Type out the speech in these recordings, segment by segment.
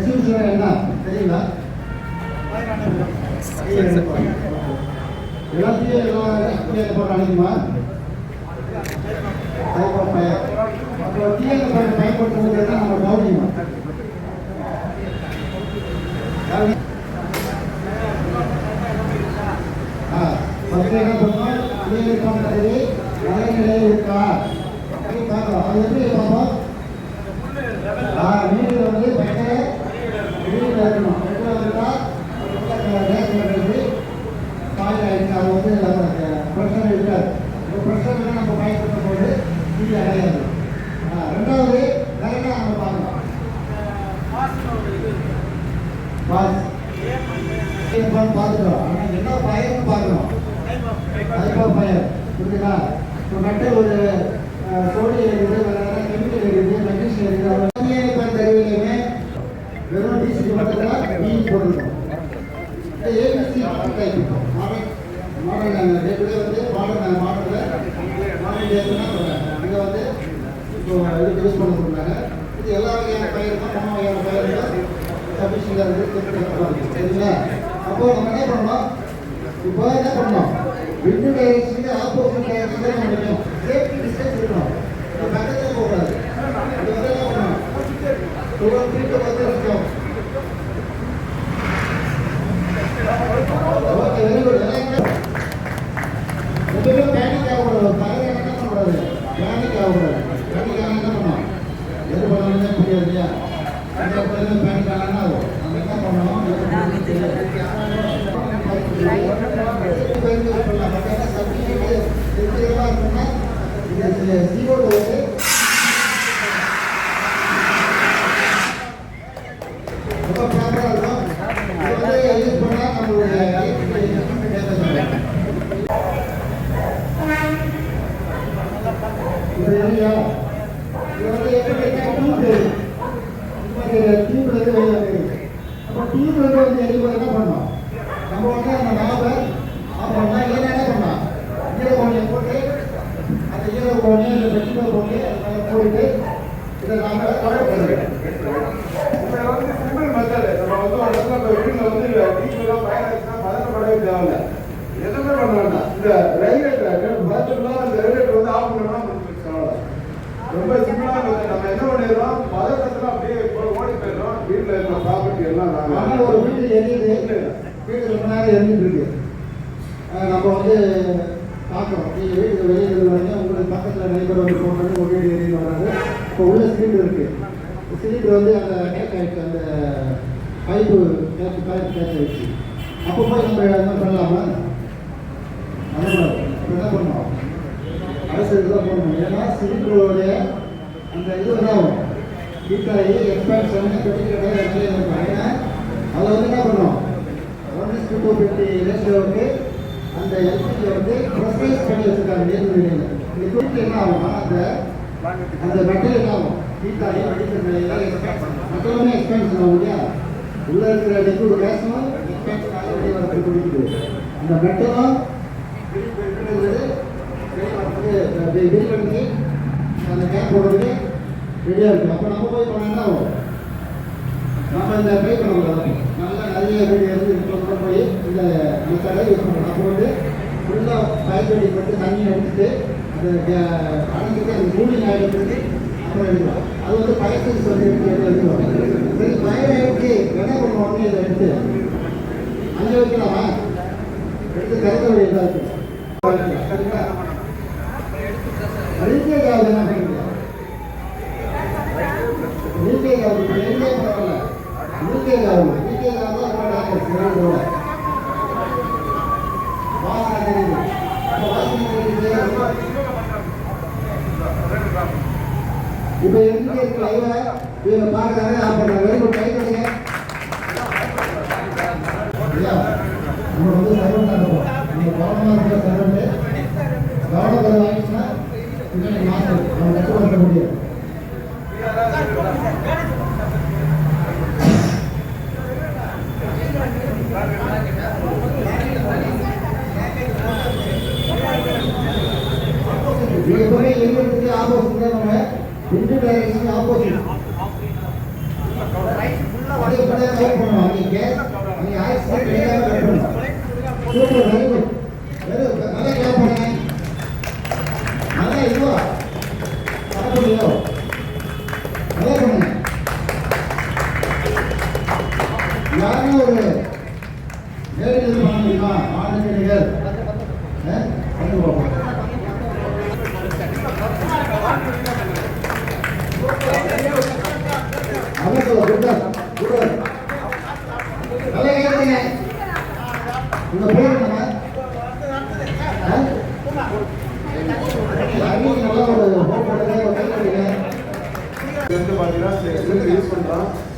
Exhibition என்ன தெரியுங்களா எல்லாத்தையும் எல்லாம் போட்டு அழைக்குமா டைப் பெயர் நம்ம கவனிக்கணும் ஆ ஃபஸ்ட்டு என்ன பண்ணோம் டிஎன் பண்ணுறது நல்ல நிலையில் இருக்கா அப்படி பார்க்குறோம் அது எப்படி பார்ப்போம் ஆ, வீடு வந்து பயங்கர வீட்டில் இருக்கணும் வீட்டில் இருந்தால் ரேஷன் கடைக்கு காயில் ஆகிடுச்சு அது வந்து நமக்கு பிரச்சனை இருக்காது இந்த பிரச்சனை நம்ம பயன்படுத்தும் போது வீடு அடையாது ஆ, ரெண்டாவது வேற என்ன நம்ம பார்க்கணும் பார்த்துக்கிறோம் ஆனால் என்ன பயன்னு பார்க்கணும் டைப் ஆஃப் ஃபயர் புரியுதுங்களா இப்போ மெட்டல் ஒரு சோடியம் இருக்குது வேற கெமிக்கல் இருக்குது மெக்னீஷியம் இருக்குது அது இப்போ வெறும் போட்டுருக்கோம் ABC type model model day to day வந்து மாடல் நாங்கள் மாடல் டேஸ்னா இதை வந்து இப்போ இதுக்கு யூஸ் பண்ண சொல்றாங்க இது எல்லா வகையான பயிரும் மூணு வகையான பயிரும் சரிங்களா அப்போ நம்ம என்ன பண்ணணும் இப்போ என்ன பண்ணணும் விண்டு டைரக்ஷனுக்கு ஆப்போசிட் டைரக்ஷன் நம்ம நிற்கும் சேஃப்டி டிஸ்டன்ஸ் இருக்கணும் இப்போ பக்கத்தில் போகக்கூடாது அது வந்து என்ன பண்ணணும் ஒரு ஃபீட் பார்த்து இருக்கணும் ஓகே வெரி குட் எப்பவுமே பேனிக் ஆகக்கூடாது பறவை என்ன பண்ணக்கூடாது பேனிக் ஆகக்கூடாது பேனிக் ஆனால் என்ன பண்ணணும் எது பண்ணணும்னே புரியாது இல்லையா அந்த இடத்துல பேனிக் ஆனால் ஆகும் நம்ம என்ன பண்ணணும் ஜீரோடு வந்து ரொம்ப ப்ராப்பராக இருக்கும் இது வந்து யூஸ் பண்ணால் நம்மளுடைய இப்போ இல்லையா இது வந்து எப்படி டியூப் டியூப்ல இருந்து வெளியே வருது அப்போ டியூப்ல இருந்து வந்து எரிவது என்ன பண்ணோம் நம்ம வந்து அந்த நாவை ஆஃப் பண்ணால் இல்லைன்னா என்ன பண்ணலாம் ஈர கோணியை போட்டு அந்த ஈர கோணியை இந்த வெட்டில போட்டு அதை போட்டு இதை நாம கவர் பண்ணுறோம் இப்ப வந்து simple method. நம்ம வந்து ஒரு இடத்துல இப்ப வீட்டுல வந்து டீச்சர்லாம் fire ஆச்சுன்னா பதட்டப்படவே தேவையில்ல. எதுவுமே பண்ண வேண்டாம். இந்த regulator, bathroom-ல அந்த regulator வந்து off பண்ணோம்னா முடிஞ்சிருச்சு, அவ்வளவுதான். ரொம்ப சிம்பிளா நம்ம என்ன பண்ணிடுறோம் பதட்டத்துல அப்படியே ஓடி போயிடுறோம். வீட்டுல இருக்கிற ப்ராப்பர்ட்டி எல்லாம் நாங்க ஆனால் ஒரு வீடு எரியுது. வீடு ரொம்ப நேரம் எரிஞ்சிட்டு இருக்கு. நம்ம வந்து பார்க்குறோம். நீங்கள் வீட்டுக்கு வெளியே வரீங்க உங்களுக்கு பக்கத்தில் நைபர் வந்து ஃபோன் பண்ணி உங்கள் வீடு எரியும் வராது இப்போ உள்ள சிலிண்டர் இருக்கு. சிலிண்டர் வந்து அந்த கேக் ஆயிடுச்சு. அந்த பைப்பு கேட்ச் பைப் கேட்ச் ஆயிடுச்சு. அப்போ போய் நம்ம என்ன பண்ணலாமா? இப்போ என்ன பண்ணோம் அரசு தான் போடணும். ஏன்னா சிலிண்டருடைய அந்த இது கீட்டாயி ஆகும் ஹீட்டாகி எக்ஸ்பேன்ஷன் பெட்டிக்கிட்ட நிறைய ஏன்னா அதில் வந்து என்ன பண்ணோம் ஒன் இஸ் டூ ஃபிஃப்டி ரேஷியோவுக்கு அந்த எல்பிஜி வந்து ப்ரொசஸ் பண்ணி வச்சுருக்காங்க நீர்நிலையில் இந்த குறிப்பிட்டு என்ன ஆகும்னா அந்த அந்த மெட்டல் என்ன ஆகும்? ஹீட்டாகி வெடிக்கிற மெட்டலுமே எக்ஸ்பேன்ஷன் ஆகும் இல்லையா? உள்ளே இருக்கிற லிக்விட் கேஸும் எக்ஸ்பேன்ஷன் ஆகி வெளியே வரது குடிக்குது. அந்த மெட்டலும் வெளிவந்து அந்த கேப் போடுறது ரெடியாக இருக்குது அப்போ நம்ம போய் பண்ண நம்ம இந்த ட்ரை பண்ணக்கூடாது நல்லா நிறைய வீடு இருந்து இப்போ போய் இந்த அந்த கடை யூஸ் பண்ணணும் அப்போ வந்து ஃபுல்லாக பைப் வெடி போட்டு தண்ணி எடுத்துட்டு அந்த அடைஞ்சிட்டு அந்த கூலிங் ஆகிட்டு அப்புறம் எடுக்கலாம் அது வந்து பயத்துக்கு சொல்லி எடுத்து சரி பயிர் ஆகிடுச்சு என்ன பண்ணுவோம்னு இதை எடுத்து அங்கே வைக்கலாமா எடுத்து கருத்த வேண்டியதாக இருக்கும் சரிங்களா லீக்கேஜ் ஆகுது என்ன பண்ணுங்க இயற்கை காலம் இயற்கை பரவாயில்ல இயற்கை காலம் இயற்கை காலம் தான் ரொம்ப நாங்கள் சிறந்து போகல வாசனை தெரியுது வாசனை தெரியுது இப்போ எங்கே லைவ இவங்க பார்க்குறாங்க. அப்போ நான் வெரி குட் லைவ் பண்ணுங்க நம்ம வந்து சர்வம் நடக்கும் கவனம் முடியும்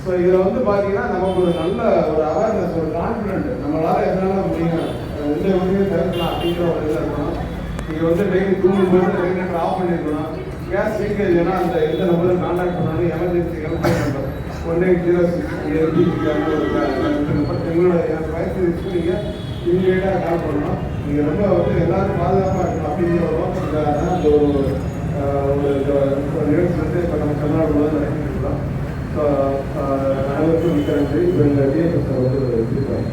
ஸோ இதில் வந்து பார்த்தீங்கன்னா நமக்கு ஒரு நல்ல ஒரு அவேர்னஸ் ஒரு கான்ஃபிடென்ட் நம்மளால் எதனால முடியும் அஹ் வந்து வகையும் தவிர்க்கலாம் அப்படிங்கிற ஒரு இதில் இருக்கணும் நீங்கள் வந்து டெய்லி தூங்கும்போது ரெகுலேட்டர் ட்ராப் பண்ணிருக்கணும் கேஸ் லீக்கேஜ் ஏன்னா அந்த எந்த நம்பரும் கான்டாக்ட் பண்ணாலும் emergency help number one eight zero six number எங்களோட வயசு வச்சு நீங்கள் இமீடியட்டாக கால் பண்ணணும். நீங்கள் ரொம்ப வந்து எல்லாரும் பாதுகாப்பாக இருக்கணும். அப்படிங்கிற ஒரு நோக்கத்துக்காக தான் அந்த ஒரு ஒரு நிகழ்ச்சி வந்து இப்போ நம்ம தமிழ்நாடு வந்து நடத்திட்டு இருக்கோம். ஸோ அனைவருக்கும் மிக்க நன்றி இப்போ இந்த டிஎஃப்எஸ் வந்து இருக்காங்க